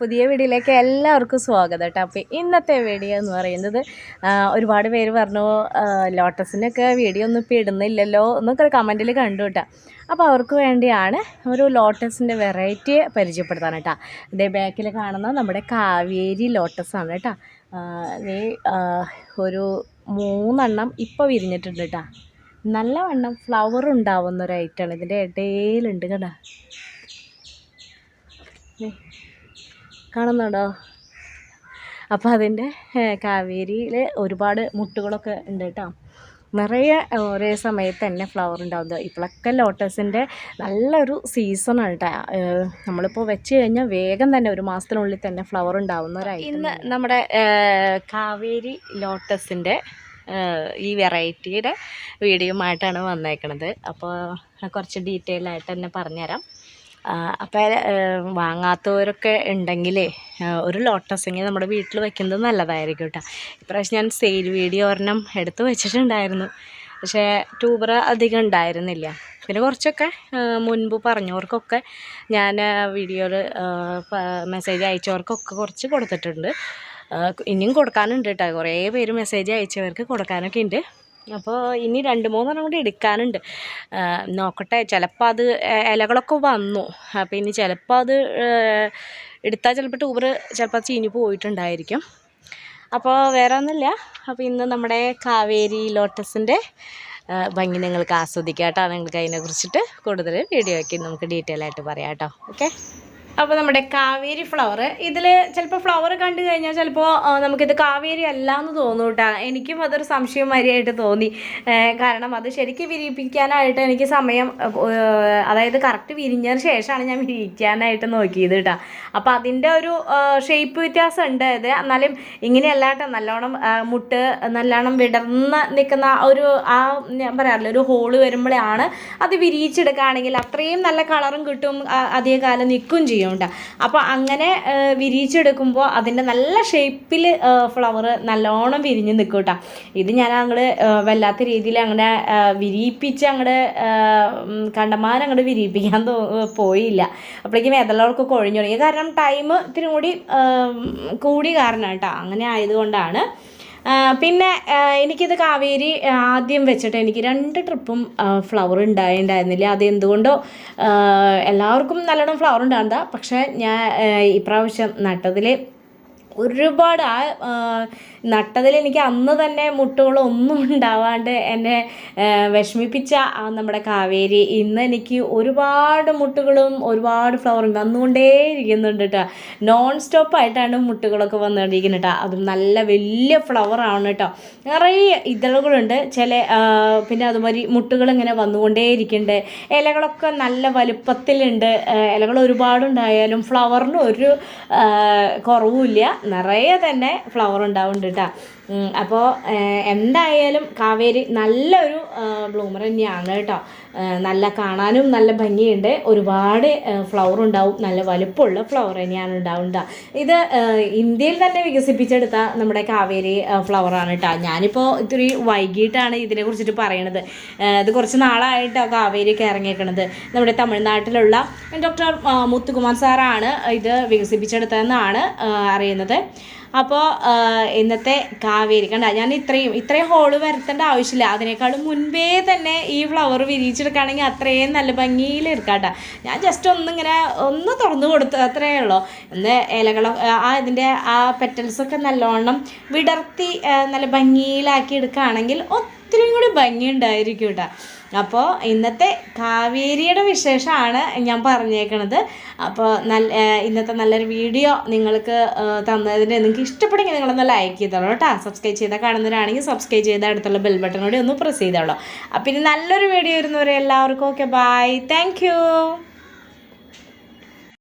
പുതിയ വീഡിയോയിലേക്ക് എല്ലാവർക്കും സ്വാഗതം കേട്ടോ. അപ്പോൾ ഇന്നത്തെ വീഡിയോ എന്ന് പറയുന്നത് ഒരുപാട് പേര് പറഞ്ഞു ലോട്ടസിനൊക്കെ വീഡിയോ ഒന്നും ഇപ്പോൾ ഇടുന്നില്ലല്ലോ എന്നൊക്കെ കമന്റിൽ കണ്ടു കേട്ടോ. അപ്പോൾ അവർക്ക് വേണ്ടിയാണ് ഒരു ലോട്ടസിന്റെ വെറൈറ്റി പരിചയപ്പെടുത്താൻ കേട്ടോ. ഇതേ ബാക്കിൽ കാണുന്ന നമ്മുടെ കാവേരി ലോട്ടസാണ് കേട്ടോ. ഒരു മൂന്നെണ്ണം ഇപ്പോൾ വിരിഞ്ഞിട്ടുണ്ട് കേട്ടോ. നല്ല വണ്ണം ഫ്ലവർ ഉണ്ടാവുന്ന ഒരു ഐറ്റമാണ് ഇതിന്റെ ഇടയിലുണ്ട് കേട്ടോ. കാണുന്നുണ്ടോ? അപ്പോൾ അതിന്റെ കാവേരിയിൽ ഒരുപാട് മുട്ടുകളൊക്കെ ഉണ്ട് കേട്ടോ. നിറയെ ഒരേ സമയത്ത് തന്നെ ഫ്ലവർ ഉണ്ടാവുന്നത് ഇപ്പോഴൊക്കെ ലോട്ടസിന്റെ നല്ലൊരു സീസണാണ് കേട്ടോ. നമ്മളിപ്പോൾ വെച്ച് കഴിഞ്ഞാൽ വേഗം തന്നെ ഒരു മാസത്തിനുള്ളിൽ തന്നെ ഫ്ലവർ ഉണ്ടാവുന്ന ഒരു ഇന്ന് നമ്മുടെ കാവേരി ലോട്ടസിന്റെ ഈ വെറൈറ്റിയുടെ വീഡിയോ ആയിട്ടാണ് വന്നേക്കണത്. അപ്പോൾ കുറച്ച് ഡീറ്റെയിൽ ആയിട്ട് തന്നെ പറഞ്ഞുതരാം. അപ്പോൾ വാങ്ങാത്തവരൊക്കെ ഉണ്ടെങ്കിലേ ഒരു ലോട്ടസെങ്കിൽ നമ്മുടെ വീട്ടിൽ വെക്കുന്നത് നല്ലതായിരിക്കും കേട്ടോ ഇപ്രാവശ്യം ഞാൻ സെയിൽ വീഡിയോ ഒരെണ്ണം എടുത്ത് വെച്ചിട്ടുണ്ടായിരുന്നു. പക്ഷേ ട്യൂബർ അധികം ഉണ്ടായിരുന്നില്ല. പിന്നെ കുറച്ചൊക്കെ മുൻപ് പറഞ്ഞവർക്കൊക്കെ ഞാൻ വീഡിയോയിൽ മെസ്സേജ് അയച്ചവർക്കൊക്കെ കുറച്ച് കൊടുത്തിട്ടുണ്ട്. ഇനിയും കൊടുക്കാനുണ്ട് കേട്ടോ കുറേ പേര് മെസ്സേജ് അയച്ചവർക്ക് കൊടുക്കാനൊക്കെ ഉണ്ട് അപ്പോൾ ഇനി രണ്ട് മൂന്നെണ്ണം കൂടി എടുക്കാനുണ്ട്. നോക്കട്ടെ ചിലപ്പോൾ അത് ഇലകളൊക്കെ വന്നു. അപ്പോൾ ഇനി ചിലപ്പോൾ അത് എടുത്താൽ ചിലപ്പോൾ ടൂബർ ചിലപ്പോൾ ചീഞ്ഞ് പോയിട്ടുണ്ടായിരിക്കും. അപ്പോൾ വേറെ ഒന്നുമില്ല അപ്പോൾ ഇന്ന് നമ്മുടെ കാവേരി ലോട്ടസിന്റെ ഭംഗി നിങ്ങൾക്ക് ആസ്വദിക്കാം കേട്ടോ. നിങ്ങൾക്ക് അതിനെക്കുറിച്ചിട്ട് കൂടുതൽ വീഡിയോ ആക്കി നമുക്ക് ഡീറ്റെയിൽ ആയിട്ട് പറയാം കേട്ടോ. ഓക്കെ അപ്പോൾ നമ്മുടെ കാവേരി ഫ്ലവർ ഇതിൽ ചിലപ്പോൾ ഫ്ലവർ കണ്ടു കഴിഞ്ഞാൽ ചിലപ്പോൾ നമുക്കിത് കാവേരി അല്ല എന്ന് തോന്നും കേട്ടോ എനിക്കും അതൊരു സംശയം വരിയായിട്ട് തോന്നി. കാരണം അത് ശരിക്കും വിരിയിപ്പിക്കാനായിട്ട് എനിക്ക് സമയം അതായത് കറക്റ്റ് വിരിഞ്ഞതിന് ശേഷമാണ് ഞാൻ വിരിയിക്കാനായിട്ട് നോക്കിയത് കേട്ടോ അപ്പോൾ അതിന്റെ ഒരു ഷേപ്പ് വ്യത്യാസം ഉണ്ട് ഇത്. എന്നാലും ഇങ്ങനെയല്ല കേട്ടോ നല്ലോണം മുട്ട് നല്ലോണം വിടർന്ന് നിൽക്കുന്ന ഒരു ആ ഞാൻ പറയാറില്ല ഒരു ഹോൾ വരുമ്പോഴാണ് അത് വിരിയിച്ചെടുക്കുകയാണെങ്കിൽ അത്രയും നല്ല കളറും കിട്ടും അധികകാലം അധിക നിൽക്കും ചെയ്യും. കേട്ടോ അപ്പോൾ അങ്ങനെ വിരിയിച്ചെടുക്കുമ്പോൾ അതിന്റെ നല്ല ഷേപ്പിൽ ഫ്ലവർ നല്ലോണം വിരിഞ്ഞ് നിൽക്കും കേട്ടോ ഇത് ഞാൻ അങ്ങോട്ട് വല്ലാത്ത രീതിയിൽ അങ്ങനെ വിരിയിപ്പിച്ച് അങ്ങോട്ട് കണ്ടമാനം അങ്ങോട്ട് വിരിയിപ്പിക്കാൻ പോയില്ല. അപ്പോഴേക്കും ഏതെല്ലാവർക്കും കൊഴിഞ്ഞു തുടങ്ങി. കാരണം ടൈം ഇത്തിരി കൂടി കൂടി കാരണം കേട്ടോ അങ്ങനെ ആയതുകൊണ്ടാണ് പിന്നെ എനിക്കിത് കാവേരി ആദ്യം വെച്ചിട്ട് എനിക്ക് രണ്ട് ട്രിപ്പും ഫ്ലവർ ഉണ്ടായിട്ടുണ്ടായിരുന്നില്ല അത് എന്തുകൊണ്ടോ എല്ലാവർക്കും നല്ലോണം ഫ്ലവർ ഉണ്ടാകുന്നതാ പക്ഷേ ഞാൻ ഇപ്രാവശ്യം നട്ടതിൽ ഒരുപാട് ആ, നട്ടതിൽ എനിക്ക് അന്ന് തന്നെ മുട്ടുകളൊന്നും ഉണ്ടാവാണ്ട് എന്നെ വിഷമിപ്പിച്ച ആ നമ്മുടെ കാവേരി. ഇന്ന് എനിക്ക് ഒരുപാട് മുട്ടുകളും ഒരുപാട് ഫ്ലവറും വന്നുകൊണ്ടേ ഇരിക്കുന്നുണ്ട് കേട്ടോ നോൺ സ്റ്റോപ്പ് ആയിട്ടാണ് മുട്ടുകളൊക്കെ വന്നുകൊണ്ടിരിക്കുന്നത് കേട്ടോ അതും നല്ല വലിയ ഫ്ലവറാണ് കേട്ടോ നിറയെ ഇതളുകളുണ്ട്. ചില പിന്നെ അതുമാതിരി മുട്ടുകൾ ഇങ്ങനെ വന്നുകൊണ്ടേ ഇരിക്കുന്നുണ്ട് ഇലകളൊക്കെ നല്ല വലുപ്പത്തിലുണ്ട്. ഇലകൾ ഒരുപാടുണ്ടായാലും ഫ്ലവറിന് ഒരു കുറവുമില്ല. നിറയെ തന്നെ ഫ്ലവർ ഉണ്ടാവുന്നുണ്ട് കേട്ടോ അപ്പോൾ എന്തായാലും കാവേരി നല്ലൊരു ബ്ലൂമർ തന്നെയാണ് കേട്ടോ. നല്ല കാണാനും നല്ല ഭംഗിയുണ്ട്. ഒരുപാട് ഫ്ലവർ ഉണ്ടാവും. നല്ല വലുപ്പമുള്ള ഫ്ലവർ തന്നെയാണ് ഉണ്ടാവുക ഇത് ഇന്ത്യയിൽ തന്നെ വികസിപ്പിച്ചെടുത്ത നമ്മുടെ കാവേരി ഫ്ലവറാണ് കേട്ടോ. ഞാനിപ്പോൾ ഇത്തിരി വൈകിട്ടാണ് ഇതിനെ കുറിച്ചിട്ട് പറയണത്. ഇത് കുറച്ച് നാളായിട്ടാണ് കാവേരിയൊക്കെ ഇറങ്ങിയേക്കണത്. നമ്മുടെ തമിഴ്നാട്ടിലുള്ള ഡോക്ടർ മുത്തുകുമാർ സാറാണ് ഇത് വികസിപ്പിച്ചെടുത്തതെന്നാണ് അറിയുന്നത്. അപ്പോൾ ഇന്നത്തെ കാവേരി. കണ്ട ഞാൻ ഇത്രയും ഇത്രയും ഹോൾ വരുത്തേണ്ട ആവശ്യമില്ല. അതിനേക്കാളും മുൻപേ തന്നെ ഈ ഫ്ലവർ വിരിയിച്ചെടുക്കുകയാണെങ്കിൽ അത്രയും നല്ല ഭംഗിയിൽ എടുക്കാട്ട ഞാൻ ജസ്റ്റ് ഒന്നിങ്ങനെ ഒന്ന് തുറന്നു കൊടുത്തു അത്രയേ ഉള്ളൂ. ഒന്ന് ഇലകളോ ആ ഇതിന്റെ ആ പെറ്റൽസൊക്കെ നല്ലോണം വിടർത്തി നല്ല ഭംഗിയിലാക്കി എടുക്കുകയാണെങ്കിൽ ഒത്തിരി കൂടി ഭംഗി ഉണ്ടായിരിക്കും കേട്ടോ. അപ്പോൾ ഇന്നത്തെ കാവേരിയുടെ വിശേഷമാണ് ഞാൻ പറഞ്ഞേക്കണത്. അപ്പോൾ നല്ല ഇന്നത്തെ നല്ലൊരു വീഡിയോ നിങ്ങൾക്ക് തന്നതിന് നിങ്ങൾക്ക് ഇഷ്ടപ്പെടുമെങ്കിൽ നിങ്ങളൊന്ന് ലൈക്ക് ചെയ്തോളൂ കേട്ടോ. സബ്സ്ക്രൈബ് ചെയ്താൽ കാണുന്നവരാണെങ്കിൽ സബ്സ്ക്രൈബ് ചെയ്ത അടുത്തുള്ള ബെൽ ബട്ടൺ കൂടി ഒന്ന് പ്രസ് ചെയ്തോളൂ. അപ്പോൾ ഇനി നല്ലൊരു വീഡിയോ വരുന്നവരെ എല്ലാവർക്കും ഓക്കെ ബൈ താങ്ക്